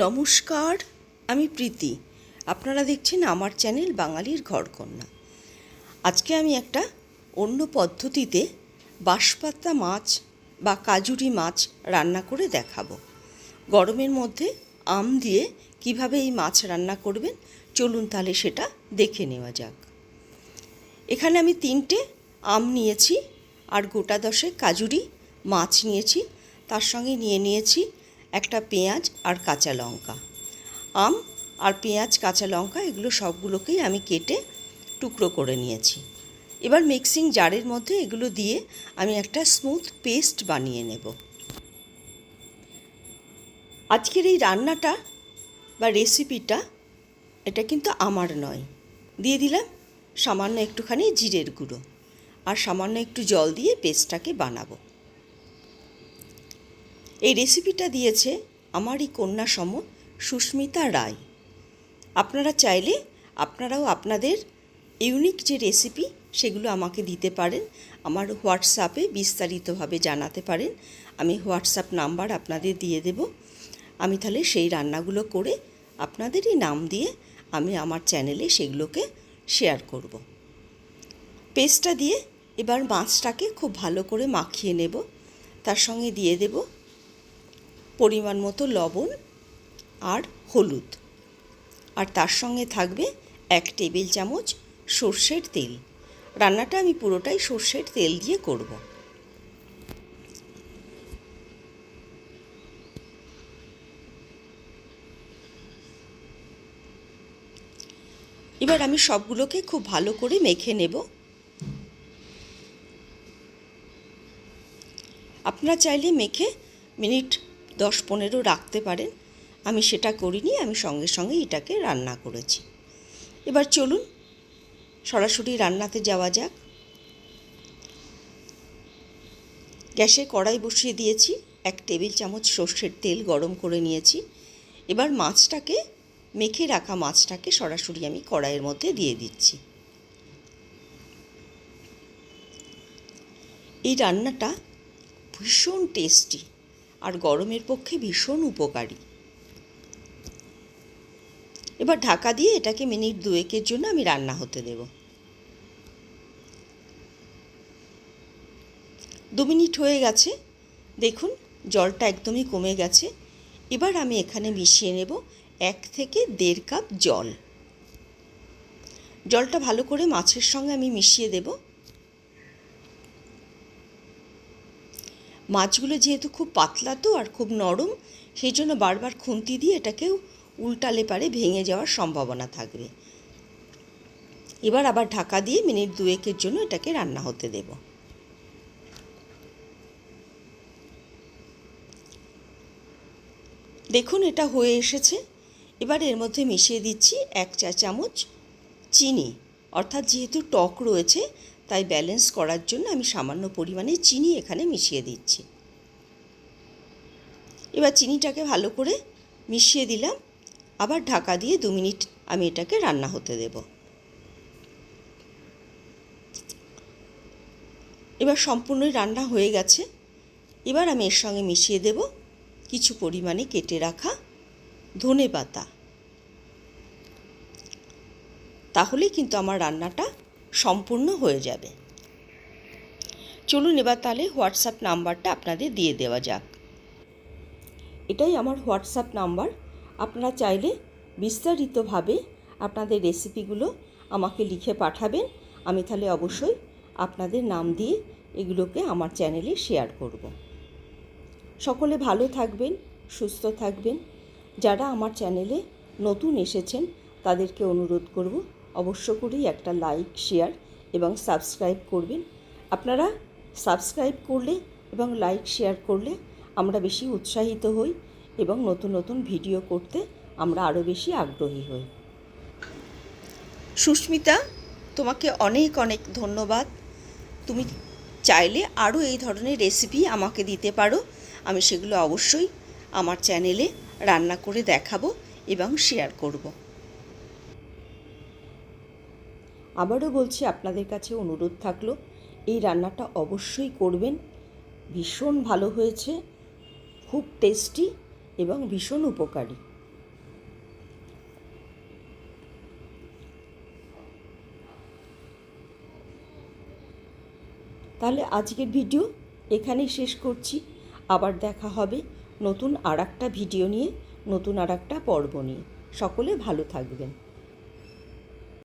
নমস্কার, আমি প্রীতি। আপনারা দেখছেন আমার চ্যানেল বাঙালির ঘরকন্যা। আজকে আমি একটা অন্য পদ্ধতিতে বাঁশপাতা মাছ বা কাজুরি মাছ রান্না করে দেখাবো। গরমের মধ্যে আম দিয়ে কীভাবে এই মাছ রান্না করবেন, চলুন তাহলে সেটা দেখে নেওয়া যাক। এখানে আমি তিনটে আম নিয়েছি আর গোটা দশেক কাজুরি মাছ নিয়েছি, তার সঙ্গে নিয়ে নিয়েছি একটা পেঁয়াজ আর কাঁচা লঙ্কা। আম আর পেঁয়াজ, কাঁচা লঙ্কা এগুলো সবগুলোকেই আমি কেটে টুকরো করে নিয়েছি। এবার মিক্সিং জারের মধ্যে এগুলো দিয়ে আমি একটা স্মুথ পেস্ট বানিয়ে নেব। আজকের এই রান্নাটা বা রেসিপিটা, এটা কিন্তু আমার নয়। দিয়ে দিলাম সামান্য একটুখানি জিরের গুঁড়ো। আর সামান্য একটু জল দিয়ে পেস্টটাকে বানাবো। এই রেসিপিটা দিয়েছে আমারই কন্যা সম, সুস্মিতা রায়। আপনারা চাইলে আপনারাও আপনাদের ইউনিক যে রেসিপি সেগুলো আমাকে দিতে পারেন। আমার হোয়াটসঅ্যাপে বিস্তারিতভাবে জানাতে পারেন। আমি হোয়াটসঅ্যাপ নাম্বার আপনাদের দিয়ে দেব। আমি তাহলে সেই রান্নাগুলো করে আপনাদেরই নাম দিয়ে আমি আমার চ্যানেলে সেগুলোকে শেয়ার করব। পেস্টটা দিয়ে এবার মাছটাকে খুব ভালো করে মাখিয়ে নেব। তার সঙ্গে দিয়ে দেব পরিমাণ মতো লবণ আর হলুদ। আর তার সঙ্গে থাকবে এক টেবিল চামচ সর্ষের তেল। রান্নাটা আমি পুরোটাই সর্ষের তেল দিয়ে করব। এবার আমি সবগুলোকে খুব ভালো করে মেখে নেব। আপনারা চাইলে মেখে মিনিট দশ পনেরো রাখতে পারেন। আমি সেটা করিনি, আমি সঙ্গে সঙ্গে এটাকে রান্না করেছি। এবার চলুন, সরাসরি রান্নাতে যাওয়া যাক। গ্যাসে কড়াই বসিয়ে দিয়েছি, এক টেবিল চামচ সর্ষের তেল গরম করে নিয়েছি। এবার মাছটাকে, মেখে রাখা মাছটাকে সরাসরি আমি কড়াইয়ের মধ্যে দিয়ে দিচ্ছি। এই রান্নাটা ভীষণ টেস্টি। আর গরমের পক্ষে ভীষণ উপকারী। এবার ঢাকা দিয়ে এটাকে মিনিট দুয়েকের জন্য আমি রান্না হতে দেব। দু মিনিট হয়ে গেছে। দেখুন, জলটা একদমই কমে গেছে। এবার আমি এখানে মিশিয়ে নেব এক থেকে দেড় কাপ জল। জলটা ভালো করে মাছের সঙ্গে আমি মিশিয়ে দেব। মাছগুলো যেহেতু খুব পাতলা তো আর খুব নরম, সেই জন্য বারবার খুন্তি দিয়ে এটাকেও উল্টালে পারে ভেঙে যাওয়ার সম্ভাবনা থাকবে। এবার আবার ঢাকা দিয়ে মিনিট দুয়েকের জন্য এটাকে রান্না হতে দেব। দেখুন এটা হয়ে এসেছে। এবার এর মধ্যে মিশিয়ে দিচ্ছি এক চা চামচ চিনি, অর্থাৎ যেহেতু টক রয়েছে তাই ব্যালেন্স করার জন্য আমি সামান্য পরিমাণে চিনি এখানে মিশিয়ে দিচ্ছি। এবার চিনিটাকে ভালো করে মিশিয়ে দিলাম। আবার ঢাকা দিয়ে দু মিনিট আমি এটাকে রান্না হতে দেব। এবার সম্পূর্ণই রান্না হয়ে গেছে। এবার আমি এর সঙ্গে মিশিয়ে দেব কিছু পরিমাণে কেটে রাখা ধনে পাতা তাহলেই কিন্তু আমার রান্নাটা সম্পূর্ণ হয়ে যাবে। চলুন এবার তাহলে হোয়াটসঅ্যাপ নাম্বারটা আপনাদের দিয়ে দেওয়া যাক। এটাই আমার হোয়াটসঅ্যাপ নাম্বার। আপনারা চাইলে বিস্তারিতভাবে আপনাদের রেসিপিগুলো আমাকে লিখে পাঠাবেন। আমি তাহলে অবশ্যই আপনাদের নাম দিয়ে এগুলোকে আমার চ্যানেলে শেয়ার করব। সকলে ভালো থাকবেন, সুস্থ থাকবেন। যারা আমার চ্যানেলে নতুন এসেছেন, তাদেরকে অনুরোধ করব অবশ্য করেই একটা লাইক শেয়ার এবং সাবস্ক্রাইব করবেন। আপনারা সাবস্ক্রাইব করলে এবং লাইক শেয়ার করলে আমরা বেশি উৎসাহিত হই এবং নতুন নতুন ভিডিও করতে আমরা আরও বেশি আগ্রহী হই। সুস্মিতা, তোমাকে অনেক অনেক ধন্যবাদ। তুমি চাইলে আরও এই ধরনের রেসিপি আমাকে দিতে পারো। আমি সেগুলো অবশ্যই আমার চ্যানেলে রান্না করে দেখাবো এবং শেয়ার করব। আবারও বলছি, আপনাদের কাছে অনুরোধ থাকল, এই রান্নাটা অবশ্যই করবেন। ভীষণ ভালো হয়েছে, খুব টেস্টি এবং ভীষণ উপকারী। তাহলে আজকের ভিডিও এখানেই শেষ করছি। আবার দেখা হবে নতুন আর ভিডিও নিয়ে, নতুন আর পর্ব নিয়ে। সকলে ভালো থাকবেন।